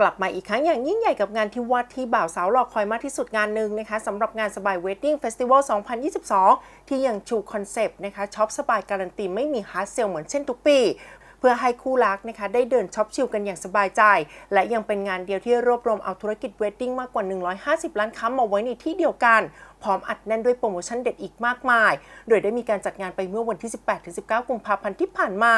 กลับมาอีกครั้งอย่างยิ่งใหญ่กับงานที่วัดที่บ่าวสาวรอคอยมากที่สุดงานหนึ่งนะคะสำหรับงานสบายเวดดิ้งเฟสติวัล 2022 ที่ยังชูคอนเซปต์นะคะช็อปสบายการันตีไม่มีฮาร์ดเซลเหมือนเช่นทุกปีเพื่อให้คู่รักนะคะได้เดินช็อปชิลกันอย่างสบายใจ และยังเป็นงานเดียวที่รวบรวมเอาธุรกิจเวดดิ้งมากกว่า 150 ล้านค้ามาไว้ในที่เดียวกัน พร้อมอัดแน่นด้วยโปรโมชั่นเด็ดอีกมากมาย โดยได้มีการจัดงานไปเมื่อวันที่ 18-19 กุมภาพันธ์ที่ผ่านมา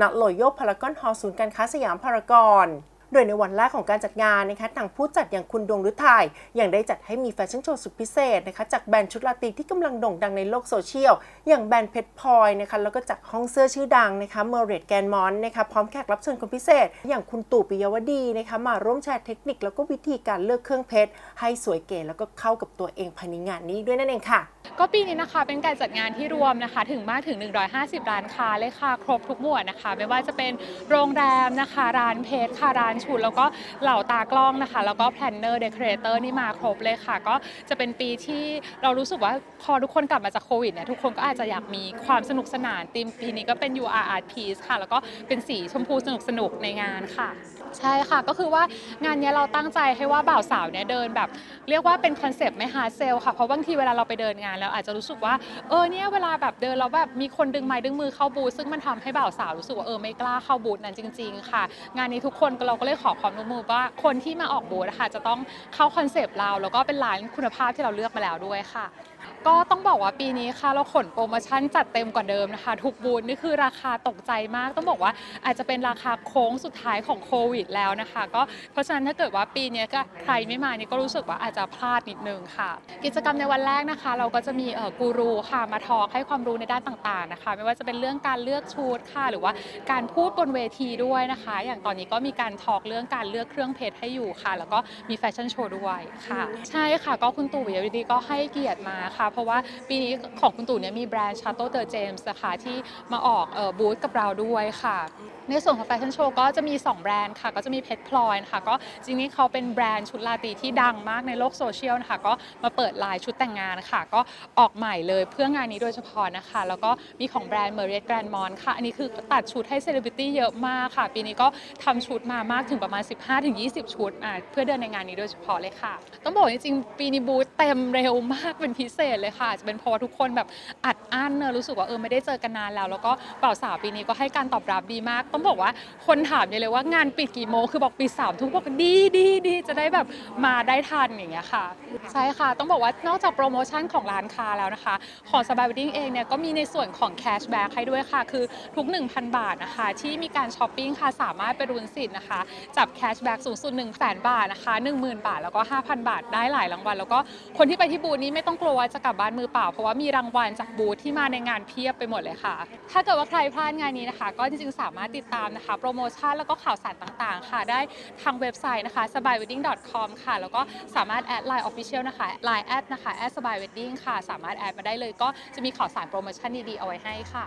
ณ โลโยพารากอนฮอลล์ศูนย์การค้าสยามพารากอน โดยในวันแรกของการจัดงานนะคะทางผู้จัดอย่างคุณดวงฤทัยยังได้จัดให้มีแฟชั่นโชว์สุดพิเศษนะคะจากแบรนด์ชุดลาตรีที่กำลังโด่งดังในโลกโซเชียล อย่างแบรนด์เพชรพลอยนะคะแล้วก็จากห้องเสื้อชื่อดังนะคะเมเรดแกนมอนนะคะพร้อมแขกรับเชิญคนพิเศษ อย่างคุณตู่ปิยวดีนะคะมาร่วมแชร์เทคนิคแล้วก็วิธีการเลือกเครื่องเพชรให้สวยเก๋แล้วก็เข้ากับตัวเองภายในงานนี้ด้วยนั่นเองค่ะ ก็ปีนี้นะคะเป็นการจัดงานที่รวมนะคะถึงมากถึง 150 ร้านค้าเลยค่ะครบทุกหมวดนะคะ ไม่ว่าจะเป็นโรงแรมนะคะร้านเพชรค่ะร้านชุดแล้วก็เหล่าตากล้องนะคะ แล้วก็แพลนเนอร์เดคอเรเตอร์นี่มาครบเลยค่ะ ก็จะเป็นปีที่เรารู้สึกว่าพอทุกคนกลับมาจากโควิดเนี่ยทุกคนก็อาจจะอยากมีความสนุกสนานธีมปีนี้ก็เป็น UR Art Piece ค่ะ แล้วก็เป็นสีชมพูสนุกสนุกในงานค่ะ ใช่ค่ะก็คือว่างานนี้เราตั้งใจให้ว่าบ่าวสาวเนี่ยเดินแบบ เรียกว่าเป็นคอนเซปต์ไม่ฮาร์เซลค่ะเพราะบางทีเวลาเราไปเดินงานแล้วอาจจะรู้สึกว่าเออเนี่ยเวลาแบบเดินแล้วแบบมีคนดึงไม้ดึงมือเข้าบูธซึ่งมันทำให้บ่าวสาวรู้สึกว่าเออไม่กล้าเข้าบูธนั้นจริง ๆ ค่ะ งานนี้ทุกคนเราก็เลยขอความร่วมมือว่าคนที่มาออกบูธนะคะจะต้องเข้าคอนเซปต์เราแล้วก็เป็นร้านคุณภาพที่เราเลือกมาแล้วด้วยค่ะ ก็ต้องบอกว่าปีนี้ค่ะเราขนโปรโมชั่นจัดเต็มกว่าเดิมนะคะ ทุกบูธนี่คือราคาตกใจมาก ต้องบอกว่าอาจจะเป็นราคาโค้งสุดท้ายของโควิดแล้วนะคะ ก็เพราะฉะนั้นถ้าเกิดว่าปีนี้ก็ใครไม่มานี่ก็รู้สึกว่าอาจจะพลาดนิดนึงค่ะ กิจกรรมในวันแรกนะคะ เราก็จะมีกูรูค่ะมาทอล์กให้ความรู้ในด้านต่างๆนะคะ ไม่ว่าจะเป็นเรื่องการเลือกชุดค่ะ หรือว่าการพูดบนเวทีด้วยนะคะ อย่างตอนนี้ก็มีการทอล์กเรื่องการเลือกเครื่องเพชรให้อยู่ค่ะ แล้วก็มีแฟชั่นโชว์ด้วยค่ะ ใช่ค่ะ ก็คุณตู่วิยาวิดีก็ให้เกียรติมาค่ะเพราะว่าปีนี้ของคุณตู่เนี่ยมีแบรนด์ชาโตเตอร์เจมส์นะคะที่มาออกบูธกับเราด้วยค่ะ ในส่วนของแฟชั่นโชว์ก็จะมี 2 แบรนด์ค่ะ ก็จะมีเพชรพลอยนะคะก็จริงๆเขาเป็นแบรนด์ชุดลาตรีที่ดังมากในโลกโซเชียลนะคะก็มาเปิดลายชุดแต่งงานค่ะก็ออกใหม่เลยเพื่องานนี้โดยเฉพาะนะคะ แล้วก็มีของแบรนด์เม r ร e t Grand m o n ค่ะ อันนี้คือตัดชุดให้เซเลบริตี้เยอะมากค่ะ ปีนี้ก็ทำชุดมามากถึงประมาณ 15-20 ชุดอะเพื่อเดินในงานนี้โดยเฉพาะเลยค่ะ ต้องบอกจริงๆปีนี้บูธเต็มเร็วมากเป็นพิเศษเลยค่ะอาจจะเป็นเพราะว่าทุกคนแบบอัดอั้นเนอะรู้สึกว่าเออไม่ได้เจอกันนานแล้ว แล้วก็บ่าสาวปีนี้ก็ให้การตอบรับดีมากต้องบอกว่าคนถามเยอะเลยว่างานปิดกี่โมงคือบอกปิดสามทุ่มบอกดีดีดีจะได้แบบมาได้ทันอย่างเงี้ยค่ะใช่ค่ะ ต้องบอกว่านอกจากโปรโมชั่นของร้านค้าแล้วนะคะ ของสบายวดดิ้งเองเนี่ยก็มีในส่วนของแคชแบ็กให้ด้วยค่ะ คือทุก 1,000 บาทนะคะ ที่มีการช้อปปิ้งค่ะสามารถไปรุนสิทธิ์นะคะ จับแคชแบ็กสูงสุด1 0 0 0 0แบาทนะคะ 10,000 บาท แล้วก็ 5,000 บาทได้หลายรางวัล แล้วก็คนที่ไปที่บูธนี้ไม่ต้องกลัวว่าจะกลับบ้านมือเปล่า เพราะว่ามีรางวัลจากบูธที่มาในงานเพียบไปหมดเลยค่ะ ถ้าเกิดว่าใครพลาดงานนี้นะคะ ก็จริงๆสามารถติดตามนะคะ โปรโมชั่นแล้วก็ข่าวสารต่างๆ ค่ะ ได้ทางเว็บไซต์นะคะ s b y w e d d i n g com ค่ะ แล้วก็สามารถแอดไลน์ออฟฟิเชียลนะคะไลน์แอดนะคะแอดสบายเวดดิ้งค่ะ สามารถแอดมาได้เลย ก็จะมีข่าวสารโปรโมชั่นดีๆเอาไว้ให้ค่ะ